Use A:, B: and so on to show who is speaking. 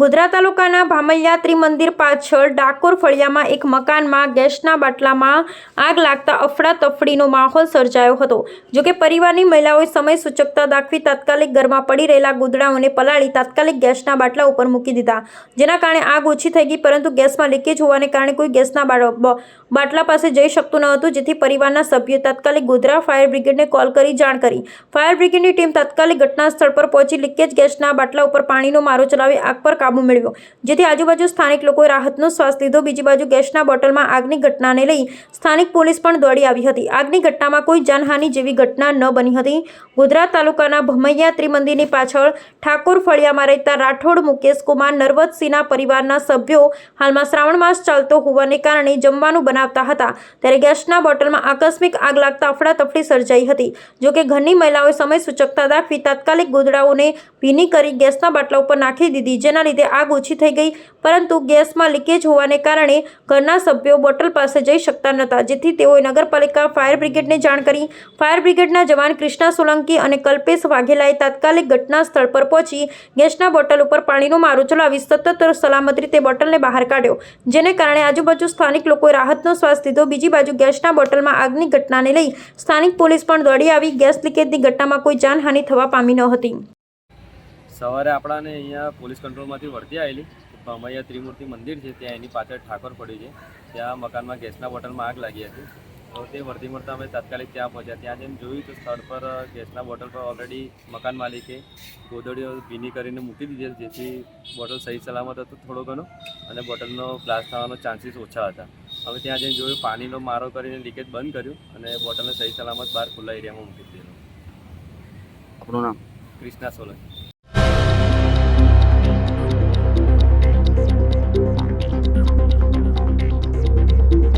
A: ગોધરા તાલુકાના ભામલયાત્રી ત્રિમંદિર પાછળ ડાકોર ફળિયામાં એક મકાનમાં ગેસના બાટલામાં આગ લાગતા અફડાતફડીનો માહોલ સર્જાયો હતો. જોકે પરિવારની મહિલાઓએ સમય સૂચકતા દાખવી તાત્કાલિક ઘરમાં પડી રહેલા ગોદડાઓને પલાળી તાત્કાલિક ગેસના બાટલા ઉપર મૂકી દીધા. જેના કારણે આગ ઓછી થઈ ગઈ, પરંતુ ગેસમાં લીકેજ હોવાને કારણે કોઈ ગેસના બાટલા પાસે જઈ શકતું ન હતું, જેથી પરિવારના સભ્યોએ તાત્કાલિક ગોધરા ફાયર બ્રિગેડને કોલ કરી જાણ કરી. ફાયર બ્રિગેડની ટીમ તાત્કાલિક ઘટના સ્થળ પર પહોંચી લીકેજ ગેસના બાટલા ઉપર પાણીનો મારો ચલાવી આગ પર કાબુ મેળવ્યો. જેથી આજુબાજુ સ્થાનિક લોકોએ રાહતનો શ્વાસ લીધો. બીજી બાજુ ગેસના બોટલમાં આગની ઘટનાને લઈ સ્થાનિક પોલીસ પણ દોડી આવી હતી. આગની ઘટનામાં કોઈ જાનહાનિ જેવી ઘટના ન બની હતી. ગોધરા તાલુકાના ભમૈયા ત્રિમંદિરની પાછળ ઠાકોર ફળિયામાં રહેતા રાઠોડ મુકેશ કુમાર નરવતસિંહના પરિવારના સભ્યો હાલમાં શ્રાવણ માસ ચાલતો હોવાને કારણે જમવાનું બનાવતા હતા. ત્યારે ગેસના બોટલમાં આકસ્મિક આગ લાગતા અફડાતફડી સર્જાઈ હતી. જોકે ઘરની મહિલાઓએ સમય સૂચકતા દાખવી તાત્કાલિક ગોદડાઓને ભીની કરી ગેસના બાટલા ઉપર નાખી દીધી, જેના લીધે આગ ઓછી થઈ ગઈ, પરંતુ ગેસમાં લીકેજ હોવાને કારણે ઘરના સભ્યો બોટલ પાસે જઈ શકતા નહોતા, જેથી તેઓએ નગરપાલિકા ફાયર બ્રિગેડને જાણ કરી. ફાયર બ્રિગેડના જવાન કૃષ્ણા સોલંકી અને કલ્પેશ વાઘેલાએ તાત્કાલિક ઘટના સ્થળ પર પહોંચી, ગેસના બોટલ ઉપર પાણીનો મારો ચલાવી સતત સલામત રીતે બોટલને બહાર કાઢ્યો, જેને કારણે આજુબાજુ સ્થાનિક લોકોએ રાહતનો શ્વાસ લીધો. બીજી બાજુ ગેસના બોટલમાં આગની ઘટનાને લઈ સ્થાનિક પોલીસ પણ દોડી આવી. ગેસ લીકેજની ઘટનામાં કોઈ જાનહાનિ થવા પામી ન હતી.
B: સવારે આપણાને અહીંયા પોલીસ કંટ્રોલમાંથી વર્તી આવેલી. અહીંયા ત્રિમૂર્તિ મંદિર છે ત્યાં એની પાછળ ઠાકોર પડ્યું છે. ત્યાં મકાનમાં ગેસના બોટલમાં આગ લાગી હતી. તો તે વર્તી મળતા અમે તાત્કાલિક ત્યાં પહોંચ્યા. ત્યાં જઈને જોયું તો સ્થળ પર ગેસના બોટલ પર ઓલરેડી મકાન માલિકે ગોદડીઓ ભીની કરીને મૂકી દીધી જેથી બોટલ સહી સલામત હતું થોડો ઘણો અને બોટલનો બ્લાસ્ટ થવાનો ચાન્સીસ ઓછા હતા. અમે ત્યાં જઈને જોયું પાણીનો મારો કરીને લીકેજ બંધ કર્યું અને બોટલને સહી સલામત બહાર ખુલ્લા એરિયામાં મૂકી દીધેલો.
C: આપણું નામ?
B: ક્રિષ્ના સોલંકી.